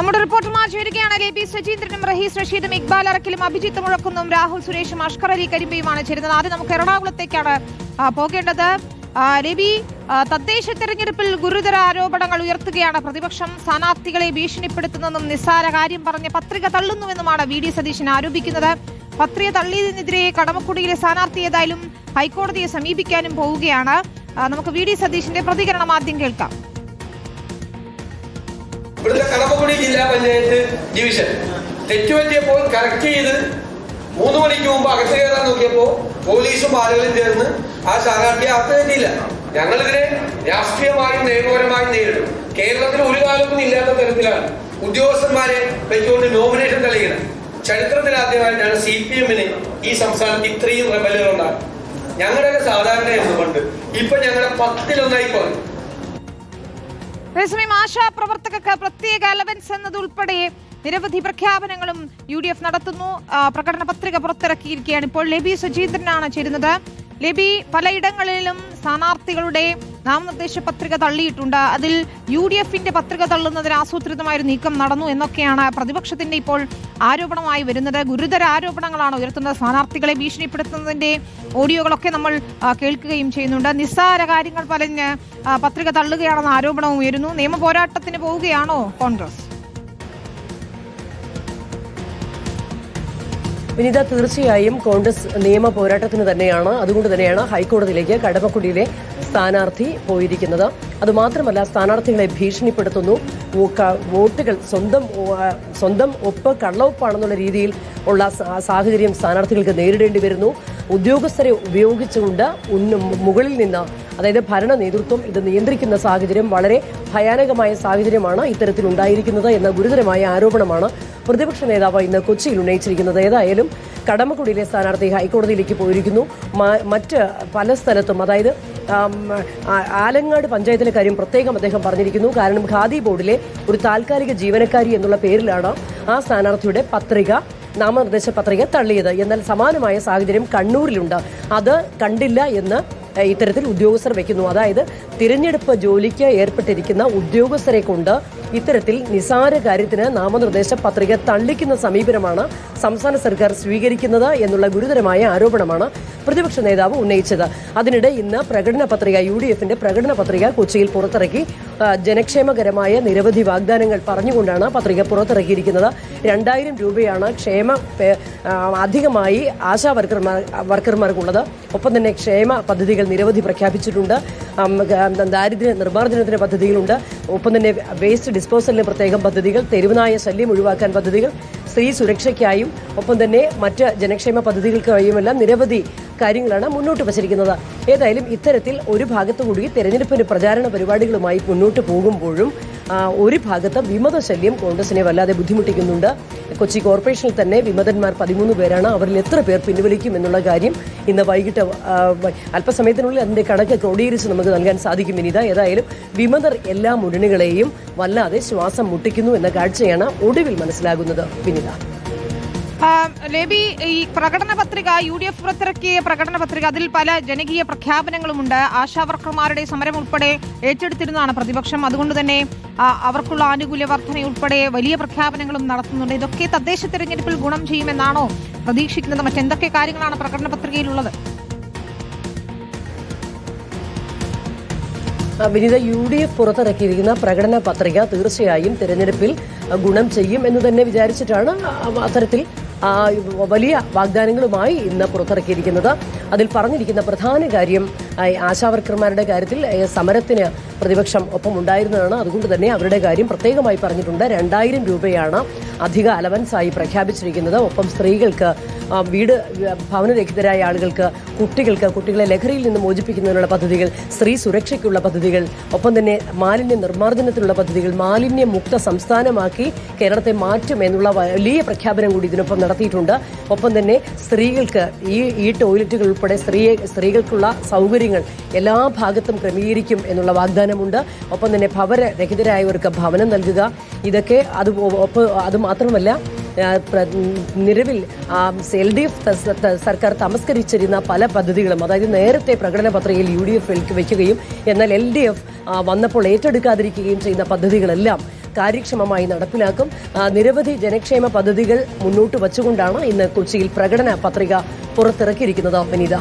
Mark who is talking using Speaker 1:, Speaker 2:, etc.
Speaker 1: നമ്മുടെ റിപ്പോർട്ടർമാർ ചേരുകയാണ് ലെ പി സജീന്ദ്രനും റഹീസ് റഷീദും ഇക്ബാൽ അറക്കിലും അഭിജിത്ത് മുഴക്കുന്നും രാഹുൽ സുരേഷും അഷ്കർ അലി കരിമ്പയുമാണ് ചേരുന്നത്. ആദ്യം നമുക്ക് എറണാകുളത്തേക്കാണ് പോകേണ്ടത്. രവി തദ്ദേശ തെരഞ്ഞെടുപ്പിൽ ഗുരുതര ആരോപണങ്ങൾ ഉയർത്തുകയാണ്. പ്രതിപക്ഷം സ്ഥാനാർത്ഥികളെ ഭീഷണിപ്പെടുത്തുന്നതെന്നും നിസ്സാര കാര്യം പറഞ്ഞ് പത്രിക തള്ളുന്നുവെന്നുമാണ് വി ഡി സതീശൻ ആരോപിക്കുന്നത്. പത്രിക തള്ളിയതിനെതിരെ കടമക്കുടിയിലെ സ്ഥാനാർത്ഥി ഏതായാലും ഹൈക്കോടതിയെ സമീപിക്കാനും പോവുകയാണ്. നമുക്ക് വി ഡി സതീശന്റെ പ്രതികരണം ആദ്യം കേൾക്കാം.
Speaker 2: ഇവിടുത്തെ ജില്ലാ പഞ്ചായത്ത് ഡിവിഷൻ തെറ്റുപറ്റിയപ്പോൾ കറക്റ്റ് ചെയ്ത് മൂന്ന് മണിക്ക് മുമ്പ് അകത്ത് കയറാൻ നോക്കിയപ്പോ പോലീസും ആളുകളും ചേർന്ന് ആ സ്ഥാനാർത്ഥിയെ അകത്ത് കയറ്റിയില്ല ഞങ്ങളിതിനെ രാഷ്ട്രീയമായും നിയമപരമായും നേരിടും. കേരളത്തിൽ ഒരു കാലത്തും ഇല്ലാത്ത തരത്തിലാണ് ഉദ്യോഗസ്ഥന്മാരെ വെച്ചുകൊണ്ട് നോമിനേഷൻ തെളിയണം ചരിത്രത്തിൽ ആദ്യമായിട്ടാണ് സി പി എമ്മിന് ഈ സംസ്ഥാനത്ത് ഇത്രയും റെബലുകൾ ഉണ്ടാകും ഞങ്ങളുടെയൊക്കെ സാധാരണയായിരുന്നു പണ്ട്. ഇപ്പൊ ഞങ്ങളുടെ പത്തിലൊന്നായി കുറഞ്ഞു.
Speaker 1: അതേസമയം ആശാ പ്രവർത്തകർക്ക് പ്രത്യേക അലവൻസ് എന്നതുൾപ്പെടെ നിരവധി പ്രഖ്യാപനങ്ങളും യു ഡി എഫ് നടത്തുന്നു പ്രകടന പത്രിക പുറത്തിറക്കിയിരിക്കുകയാണ് ഇപ്പോൾ ലബി സുജീന്ദ്രനാണ് ചേരുന്നത്. ലബി പലയിടങ്ങളിലും സ്ഥാനാർത്ഥികളുടെ നാമനിർദ്ദേശ പത്രിക തള്ളിയിട്ടുണ്ട്. അതിൽ യു ഡി എഫിന്റെ പത്രിക തള്ളുന്നതിന് ആസൂത്രിതമായൊരു നീക്കം നടന്നു എന്നൊക്കെയാണ് പ്രതിപക്ഷത്തിന്റെ ഇപ്പോൾ ആരോപണമായി വരുന്നത്. ഗുരുതര ആരോപണങ്ങളാണ് ഉയർത്തുന്നത്. സ്ഥാനാർത്ഥികളെ ഭീഷണിപ്പെടുത്തുന്നതിന്റെ ഓഡിയോകളൊക്കെ നമ്മൾ കേൾക്കുകയും ചെയ്യുന്നുണ്ട്. നിസ്സാര കാര്യങ്ങൾ പറഞ്ഞ് പത്രിക തള്ളുകയാണെന്ന ആരോപണവും ഉയരുന്നു. നിയമ പോരാട്ടത്തിന് പോവുകയാണോ കോൺഗ്രസ്?
Speaker 3: വിനിത തീർച്ചയായും കോൺഗ്രസ് നിയമ പോരാട്ടത്തിന് തന്നെയാണ് അതുകൊണ്ട് തന്നെയാണ് ഹൈക്കോടതിയിലേക്ക് കടമക്കുടിയിലെ സ്ഥാനാർത്ഥി പോയിരിക്കുന്നത്. അതുമാത്രമല്ല സ്ഥാനാർത്ഥികളെ ഭീഷണിപ്പെടുത്തുന്നു. വോട്ടുകൾ സ്വന്തം സ്വന്തം ഒപ്പ് കള്ളവൊപ്പാണെന്നുള്ള രീതിയിൽ ഉള്ള സാഹചര്യം സ്ഥാനാർത്ഥികൾക്ക് നേരിടേണ്ടി വരുന്നു. ഉദ്യോഗസ്ഥരെ ഉപയോഗിച്ചുകൊണ്ട് മുകളിൽ നിന്ന് അതായത് ഭരണ നേതൃത്വം ഇത് നിയന്ത്രിക്കുന്ന സാഹചര്യം വളരെ ഭയാനകമായ സാഹചര്യമാണ് ഇത്തരത്തിൽ ഉണ്ടായിരിക്കുന്നത് എന്ന ഗുരുതരമായ ആരോപണമാണ് പ്രതിപക്ഷ നേതാവ് ഇന്ന് കൊച്ചിയിൽ ഉന്നയിച്ചിരിക്കുന്നത് ഏതായാലും കടമക്കുടിയിലെ സ്ഥാനാർത്ഥി ഹൈക്കോടതിയിലേക്ക് പോയിരിക്കുന്നു. മറ്റ് പല സ്ഥലത്തും അതായത് ആലങ്ങാട് പഞ്ചായത്തിലെ കാര്യം പ്രത്യേകം അദ്ദേഹം പറഞ്ഞിരിക്കുന്നു. കാരണം ഖാദി ബോർഡിലെ ഒരു താൽക്കാലിക ജീവനക്കാരി എന്നുള്ള പേരിലാണ് ആ സ്ഥാനാർത്ഥിയുടെ പത്രിക നാമനിർദ്ദേശ പത്രിക തള്ളിയത്. എന്നാൽ സമാനമായ സാഹചര്യം കണ്ണൂരിലുണ്ട്. അത് കണ്ടില്ല എന്ന് ഇത്തരത്തിൽ ഉദ്യോഗസ്ഥർ വെക്കുന്നു. അതായത് തിരഞ്ഞെടുപ്പ് ജോലിക്ക് ഏർപ്പെട്ടിരിക്കുന്ന ഉദ്യോഗസ്ഥരെ കൊണ്ട് ഇത്തരത്തിൽ നിസാര കാര്യത്തിന് നാമനിർദ്ദേശ പത്രിക തള്ളിക്കുന്ന സമീപനമാണ് സംസ്ഥാന സർക്കാർ സ്വീകരിക്കുന്നത് എന്നുള്ള ഗുരുതരമായ ആരോപണമാണ് പ്രതിപക്ഷ നേതാവ് ഉന്നയിച്ചത്. അതിനിടെ ഇന്ന് പ്രകടന പത്രിക യു ഡി എഫിന്റെ പ്രകടന പത്രിക കൊച്ചിയിൽ പുറത്തിറക്കി. ജനക്ഷേമകരമായ നിരവധി വാഗ്ദാനങ്ങൾ പറഞ്ഞുകൊണ്ടാണ് പത്രിക പുറത്തിറക്കിയിരിക്കുന്നത്. രണ്ടായിരം രൂപയാണ് ക്ഷേമ അധികമായി ആശാ വർക്കർമാർ വർക്കർമാർക്കുള്ളത്. ഒപ്പം തന്നെ ക്ഷേമ പദ്ധതികൾ നിരവധി പ്രഖ്യാപിച്ചിട്ടുണ്ട്. ദാരിദ്ര്യ നിർമ്മാർജനത്തിന് പദ്ധതികളുണ്ട്. ഒപ്പം തന്നെ വേസ്റ്റ് ഡിസ്പോസലിന് പ്രത്യേകം പദ്ധതികൾ തെരുവുനായ ശല്യം ഒഴിവാക്കാൻ പദ്ധതികൾ സ്ത്രീ സുരക്ഷയ്ക്കായും ഒപ്പം തന്നെ മറ്റ് ജനക്ഷേമ പദ്ധതികൾക്കായുമെല്ലാം നിരവധി കാര്യങ്ങളാണ് മുന്നോട്ട് വച്ചിരിക്കുന്നത്. ഏതായാലും ഇത്തരത്തിൽ ഒരു ഭാഗത്തു കൂടി തെരഞ്ഞെടുപ്പിന് പ്രചാരണ പരിപാടികളുമായി മുന്നോട്ട് പോകുമ്പോഴും ഒരു ഭാഗത്ത് വിമതശല്യം കോൺഗ്രസിനെ വല്ലാതെ ബുദ്ധിമുട്ടിക്കുന്നുണ്ട്. കൊച്ചി കോർപ്പറേഷനിൽ തന്നെ വിമതന്മാർ പതിമൂന്ന് പേരാണ് അവരിൽ എത്ര പേർ പിൻവലിക്കും എന്നുള്ള കാര്യം ഇന്ന് വൈകിട്ട് അല്പസമയത്തിനുള്ളിൽ അതിന്റെ കണക്ക് ക്രോഡീകരിച്ച് നമുക്ക് നൽകാൻ സാധിക്കും. വിനിത ഏതായാലും വിമതർ എല്ലാ മുന്നണികളെയും വല്ലാതെ ശ്വാസം മുട്ടിക്കുന്നു എന്ന കാഴ്ചയാണ് ഒടുവിൽ മനസ്സിലാകുന്നത്. വിനിത
Speaker 1: ലേബി ഈ പ്രകടന പത്രിക യു ഡി എഫ് പുറത്തിറക്കിയ പ്രകടന പത്രിക അതിൽ പല ജനകീയ പ്രഖ്യാപനങ്ങളുമുണ്ട്. ആശാ വർക്കർമാരുടെ സമരം ഉൾപ്പെടെ ഏറ്റെടുത്തിരുന്നതാണ് പ്രതിപക്ഷം. അതുകൊണ്ട് തന്നെ അവർക്കുള്ള ആനുകൂല്യ വർധന ഉൾപ്പെടെ വലിയ പ്രഖ്യാപനങ്ങളും നടത്തുന്നുണ്ട്. ഇതൊക്കെ തദ്ദേശ തെരഞ്ഞെടുപ്പിൽ ഗുണം ചെയ്യുമെന്നാണോ പ്രതീക്ഷിക്കുന്നത്? മറ്റെന്തൊക്കെ കാര്യങ്ങളാണ് പ്രകടന പത്രികയിലുള്ളത്?
Speaker 3: വിനിത യു ഡി എഫ് പുറത്തിറക്കിയിരിക്കുന്ന പ്രകടന പത്രിക തീർച്ചയായും തെരഞ്ഞെടുപ്പിൽ ഗുണം ചെയ്യും എന്ന് തന്നെ വിചാരിച്ചിട്ടാണ് അത്തരത്തിൽ വലിയ വാഗ്ദാനങ്ങളുമായി ഇന്ന് പുറത്തിറക്കിയിരിക്കുന്നത്. അതിൽ പറഞ്ഞിരിക്കുന്ന പ്രധാന കാര്യം ആശാവർക്കർമാരുടെ കാര്യത്തിൽ സമരത്തിന് പ്രതിപക്ഷം ഒപ്പം ഉണ്ടായിരുന്നതാണ്. അതുകൊണ്ട് തന്നെ അവരുടെ കാര്യം പ്രത്യേകമായി പറഞ്ഞിട്ടുണ്ട്. രണ്ടായിരം രൂപയാണ് അധിക അലവൻസായി പ്രഖ്യാപിച്ചിരിക്കുന്നത്. ഒപ്പം സ്ത്രീകൾക്ക് വീട് ഭവനരഹിതരായ ആളുകൾക്ക് കുട്ടികൾക്ക് കുട്ടികളെ ലഹരിയിൽ നിന്ന് മോചിപ്പിക്കുന്നതിനുള്ള പദ്ധതികൾ സ്ത്രീ സുരക്ഷയ്ക്കുള്ള പദ്ധതികൾ ഒപ്പം തന്നെ മാലിന്യ നിർമ്മാർജനത്തിനുള്ള പദ്ധതികൾ മാലിന്യ മുക്ത സംസ്ഥാനമാക്കി കേരളത്തെ മാറ്റും എന്നുള്ള വലിയ പ്രഖ്യാപനം കൂടി ഇതിനൊപ്പം നടത്തിയിട്ടുണ്ട്. ഒപ്പം തന്നെ സ്ത്രീകൾക്ക് ഈ ഈ ടോയ്ലറ്റുകൾ ഉൾപ്പെടെ സ്ത്രീയെ സ്ത്രീകൾക്കുള്ള സൗകര്യങ്ങൾ എല്ലാ ഭാഗത്തും ക്രമീകരിക്കും എന്നുള്ള വാഗ്ദാനമുണ്ട്. ഒപ്പം തന്നെ ഭവനരഹിതരായവർക്ക് ഭവനം നൽകുക. ഇതൊക്കെ അത് അത് മാത്രമല്ല നിലവിൽ എൽ ഡി എഫ് സർക്കാർ തമസ്കരിച്ചിരുന്ന പല പദ്ധതികളും അതായത് നേരത്തെ പ്രകടന പത്രികയിൽ യു ഡി എഫ് എന്നാൽ എൽ ഡി എഫ് വന്നപ്പോൾ ഏറ്റെടുക്കാതിരിക്കുകയും ചെയ്യുന്ന പദ്ധതികളെല്ലാം കാര്യക്ഷമമായി നടപ്പിലാക്കും. നിരവധി ജനക്ഷേമ പദ്ധതികൾ മുന്നോട്ട് വച്ചുകൊണ്ടാണ് ഇന്ന് കൊച്ചിയിൽ പ്രകടന പത്രിക പുറത്തിറക്കിയിരിക്കുന്നത്. വിനീത.